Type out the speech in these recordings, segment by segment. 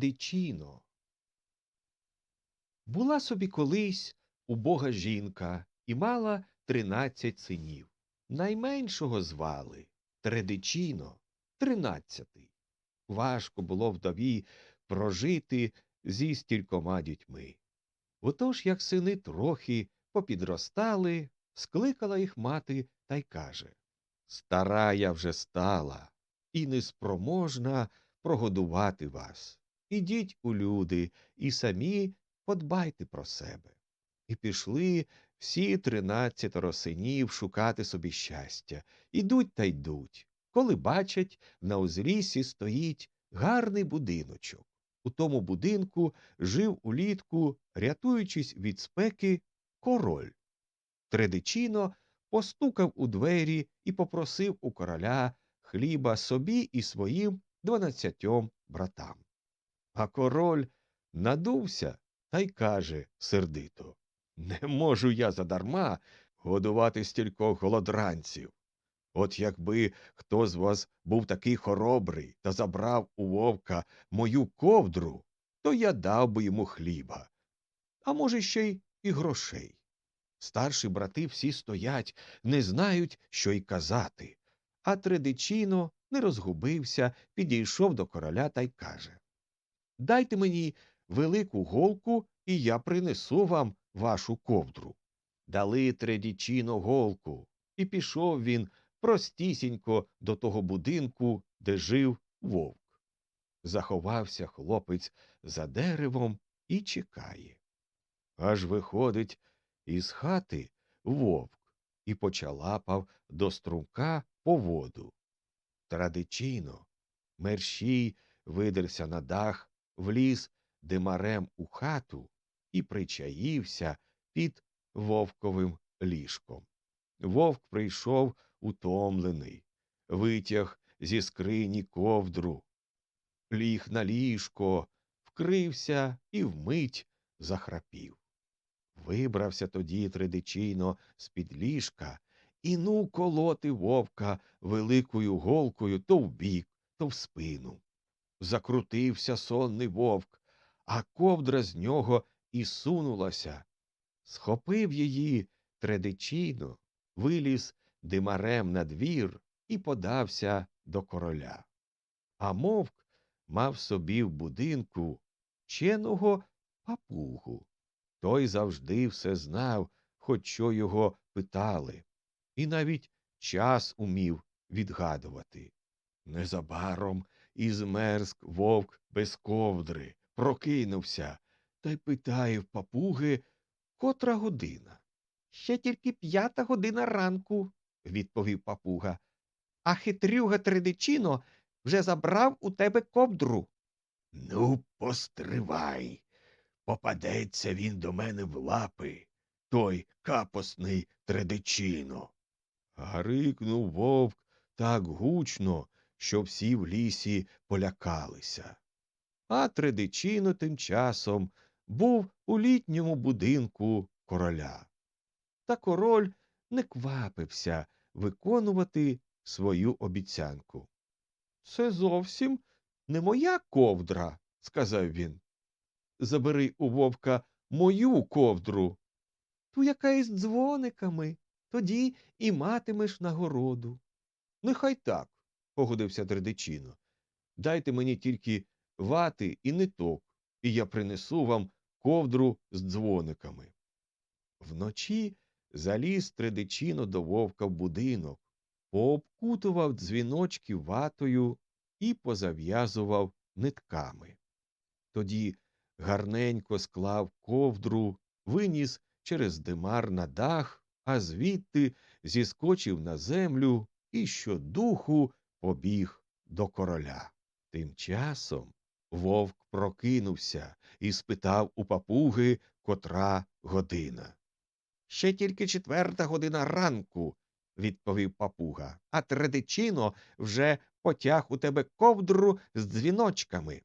Тредичіно. Була собі колись убога жінка і мала тринадцять синів. Найменшого звали Тредичіно, тринадцятий. Важко було вдові прожити зі стількома дітьми. Отож, як сини трохи попідростали, скликала їх мати та й каже Стара я вже стала і неспроможна прогодувати вас. Ідіть у люди і самі подбайте про себе. І пішли всі тринадцятеро синів шукати собі щастя. Ідуть та йдуть. Коли бачать, на узліссі стоїть гарний будиночок. У тому будинку жив улітку, рятуючись від спеки, король. Тредичіно постукав у двері і попросив у короля хліба собі і своїм дванадцятьом братам. А король надувся та й каже сердито Не можу я задарма годувати стількох голодранців. От якби хто з вас був такий хоробрий та забрав у вовка мою ковдру, то я дав би йому хліба, а може, ще й і грошей. Старші брати всі стоять, не знають, що й казати. А Тредичіно не розгубився, підійшов до короля та й каже Дайте мені велику голку, і я принесу вам вашу ковдру. Дали Тредічіно голку, і пішов він простісінько до того будинку, де жив вовк. Заховався хлопець за деревом і чекає. Аж виходить із хати вовк і почалапав до струмка по воду. Традичійно мерщій видерся на дах, вліз димарем у хату і причаївся під вовковим ліжком. Вовк прийшов утомлений, витяг зі скрині ковдру, ліг на ліжко, вкрився і вмить захрапів. Вибрався тоді тридичійно з-під ліжка і ну колоти вовка великою голкою то в бік, то в спину. Закрутився сонний вовк, а ковдра з нього і сунулася. Схопив її традиційно, виліз димарем на двір і подався до короля. А мовк мав собі в будинку ченого папугу. Той завжди все знав, хоч що його питали, і навіть час умів відгадувати. Незабаром і змерзк вовк без ковдри, прокинувся та й питає в папуги, котра година. Ще тільки п'ята година ранку, відповів папуга. А хитрюга Тридичино вже забрав у тебе ковдру. Ну, постривай. Попадеться він до мене в лапи, той капосний Тредичино. Гарикнув вовк так гучно, що всі в лісі полякалися. А Тредичино тим часом був у літньому будинку короля. Та король не квапився виконувати свою обіцянку. Це зовсім не моя ковдра, сказав він. Забери у вовка мою ковдру. Ту яка із дзвониками, тоді і матимеш нагороду. Нехай так, погодився Тредичино. Дайте мені тільки вати і ниток, і я принесу вам ковдру з дзвониками. Вночі заліз Тредичино до вовка в будинок, пообкутував дзвіночки ватою і позав'язував нитками. Тоді гарненько склав ковдру, виніс через димар на дах, а звідти зіскочив на землю і щодуху побіг до короля. Тим часом вовк прокинувся і спитав у папуги, котра година. Ще тільки четверта година ранку, відповів папуга, а традичино вже потяг у тебе ковдру з дзвіночками.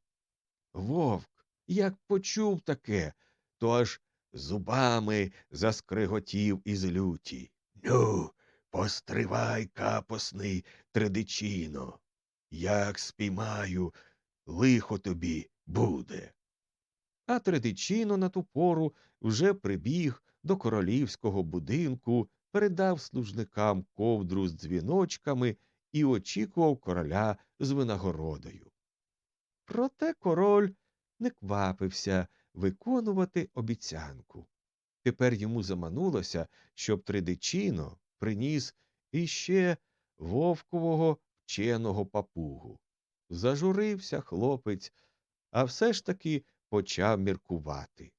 Вовк, як почув таке, то аж зубами заскриготів із люті. Ну, постривай, капосний традичино. Як спіймаю, лихо тобі буде. А Тредичино на ту пору вже прибіг до королівського будинку, передав служникам ковдру з дзвіночками і очікував короля з винагородою. Проте король не квапився виконувати обіцянку. Тепер йому заманулося, щоб Тридичино приніс іще вовкового вченого папугу. Зажурився хлопець, а все ж таки почав міркувати.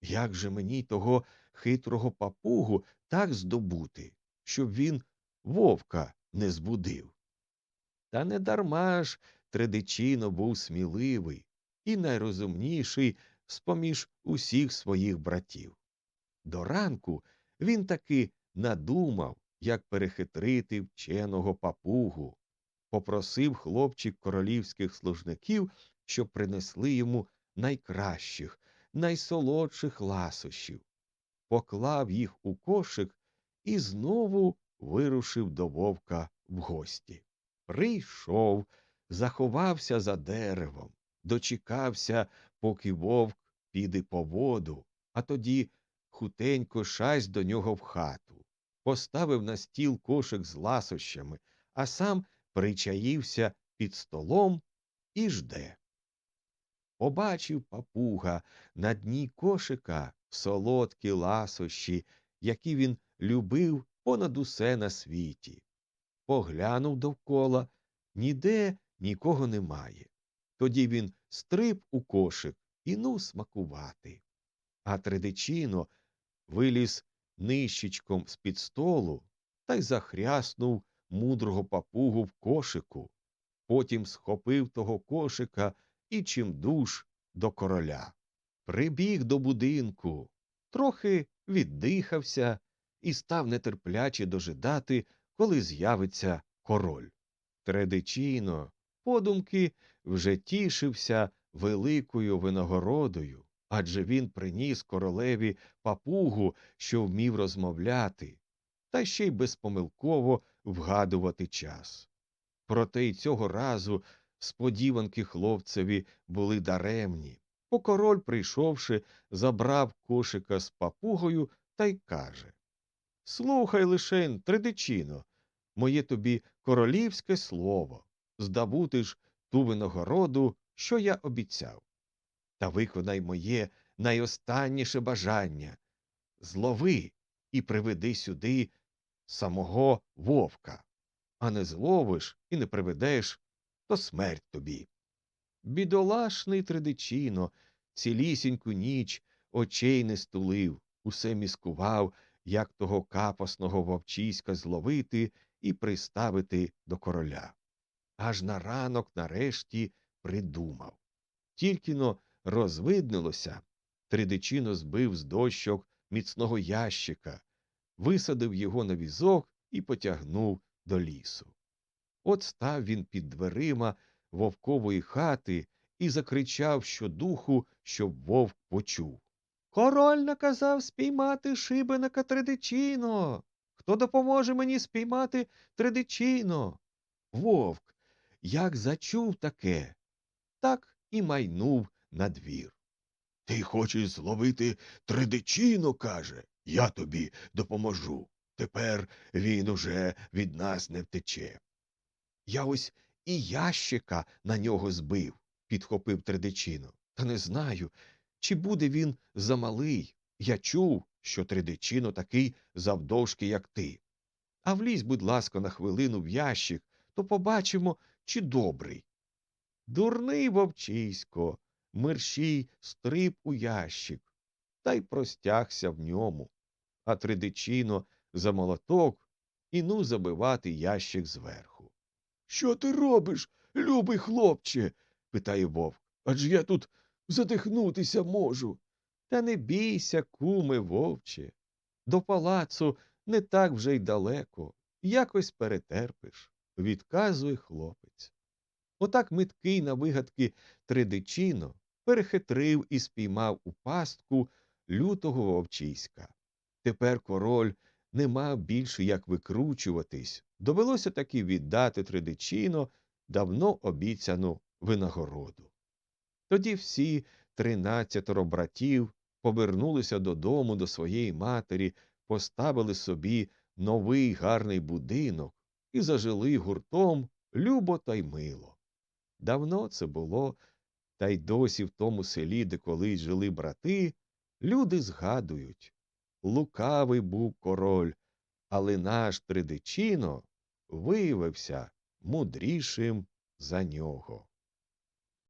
Як же мені того хитрого папугу так здобути, щоб він вовка не збудив? Та не дарма ж Тридичино був сміливий і найрозумніший з-поміж усіх своїх братів. До ранку він таки надумав, як перехитрити вченого папугу, попросив хлопчик королівських служників, щоб принесли йому найкращих, найсолодших ласощів, поклав їх у кошик і знову вирушив до вовка в гості. Прийшов, заховався за деревом, дочекався, поки вовк піде по воду, а тоді хутенько шасть до нього в хату, поставив на стіл кошик з ласощами, а сам причаївся під столом і жде. Побачив папуга на дні кошика солодкі ласощі, які він любив понад усе на світі. Поглянув довкола, ніде нікого немає. Тоді він стриб у кошик і ну смакувати. А Тридичино виліз нищечком з під столу та й захряснув мудрого папугу в кошику. Потім схопив того кошика і чимдуж до короля. Прибіг до будинку, трохи віддихався і став нетерпляче дожидати, коли з'явиться король. Тредичино, подумки, вже тішився великою винагородою, адже він приніс королеві папугу, що вмів розмовляти, та ще й безпомилково вгадувати час. Проте й цього разу сподіванки хлопцеві були даремні, бо король, прийшовши, забрав кошика з папугою та й каже Слухай лишень, тридичино, моє тобі королівське слово, здобути ж ту винагороду, що я обіцяв. Та виконай моє найостанніше бажання злови і приведи сюди самого вовка, а не зловиш і не приведеш, то смерть тобі. Бідолашний тридичино, цілісіньку ніч очей не стулив, усе міскував, як того капосного вовчиська зловити і приставити до короля. Аж на ранок нарешті придумав. Тільки но розвиднилося, тридичино збив з дощок міцного ящика, висадив його на візок і потягнув до лісу. От став він під дверима вовкової хати і закричав щодуху, щоб вовк почув. Король наказав спіймати шибеника Тридичино. Хто допоможе мені спіймати Тридичино? Вовк, як зачув таке, так і майнув на двір. Ти хочеш зловити Тридичино, каже, я тобі допоможу. Тепер він уже від нас не втече. Я ось і ящика на нього збив, підхопив Тридичино. Та не знаю, чи буде він замалий. Я чув, що Тридичино такий завдовжки, як ти. А влізь, будь ласка, на хвилину в ящик, то побачимо, чи добрий. Дурний вовчисько, мерщій стриб у ящик, та й простягся в ньому. А Тридичино за молоток і ну забивати ящик зверху. Що ти робиш, любий хлопче? питає вовк. Адже я тут задихнутися можу. Та не бійся, куме вовче. До палацу не так вже й далеко. Якось перетерпиш, відказує хлопець. Отак миткий на вигадки Тридичино перехитрив і спіймав у пастку лютого вовчиська. Тепер король не мав більше як викручуватись, довелося таки віддати Тридичино давно обіцяну винагороду. Тоді всі тринадцятеро братів повернулися додому до своєї матері, поставили собі новий гарний будинок і зажили гуртом любо та й мило. Давно це було, та й досі в тому селі, де колись жили брати, люди згадують. Лукавий був король, але наш тридичино виявився мудрішим за нього.